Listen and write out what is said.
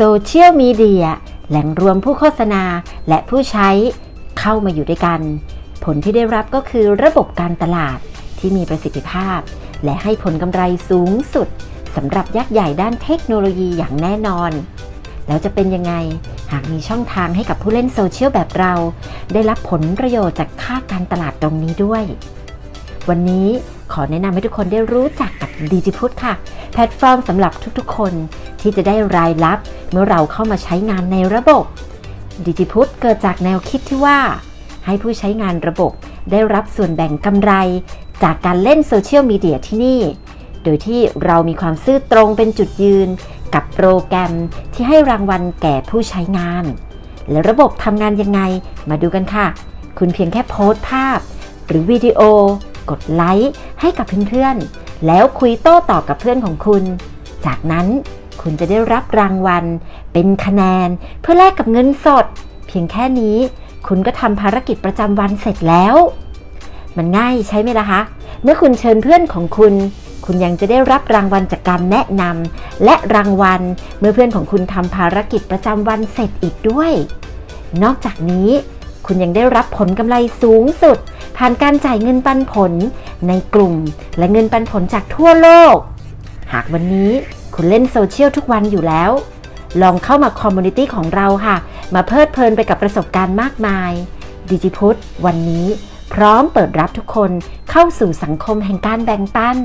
โซเชียลมีเดียแหล่งรวมผู้โฆษณาและผู้ใช้เข้ามาอยู่ด้วยกัน ผลที่ได้รับก็คือระบบการตลาดที่มีประสิทธิภาพ และให้ผลกำไรสูงสุดสำหรับยักษ์ใหญ่ด้านเทคโนโลยีอย่างแน่นอน แล้วจะเป็นยังไง หากมีช่องทางให้กับผู้เล่นโซเชียลแบบเรา ได้รับผลประโยชน์จากค่าการตลาดตรงนี้ด้วย วันนี้ ขอแนะนำให้ทุกคนได้รู้จักกับดิจิพุทค่ะ แพลตฟอร์มสำหรับทุกๆ คนที่จะได้รายรับเมื่อเราเข้ามาใช้งานในระบบดิจิพุทเกิดจากแนวคิดที่ว่า ให้ผู้ใช้งานระบบได้รับส่วนแบ่งกำไร จากการเล่นโซเชียลมีเดียที่นี่ โดยที่เรามีความซื่อตรงเป็นจุดยืน กับโปรแกรมที่ให้รางวัลแก่ผู้ใช้งาน และระบบทำงานยังไงมาดูกันค่ะ คุณเพียงแค่โพสต์ภาพ หรือวิดีโอ กดไลค์ให้กับเพื่อนๆ แล้วคุยโต้ตอบกับเพื่อนของคุณ จากนั้นคุณจะได้รับรางวัล เป็นคะแนนเพื่อแลกกับเงินสด เพียงแค่นี้ คุณก็ทำภารกิจประจำวันเสร็จแล้ว มันง่ายใช่ไหมล่ะคะ เมื่อคุณเชิญเพื่อนของคุณ คุณยังจะได้รับรางวัลจากการแนะนำและรางวัลเมื่อเพื่อนของคุณทำภารกิจประจำวันเสร็จอีกด้วย นอกจากนี้ คุณยังได้รับผลกำไรสูงสุด ผ่านการจ่ายเงินปันผลในกลุ่ม และเงินปันผลจากทั่วโลก หากวันนี้คุณเล่นโซเชียลทุกวันอยู่แล้ว ลองเข้ามาคอมมูนิตี้ของเราค่ะ มาเพลิดเพลินไปกับประสบการณ์มากมายดิจิพุทวันนี้พร้อมเปิดรับทุกคนเข้าสู่สังคมแห่งการแบ่งปัน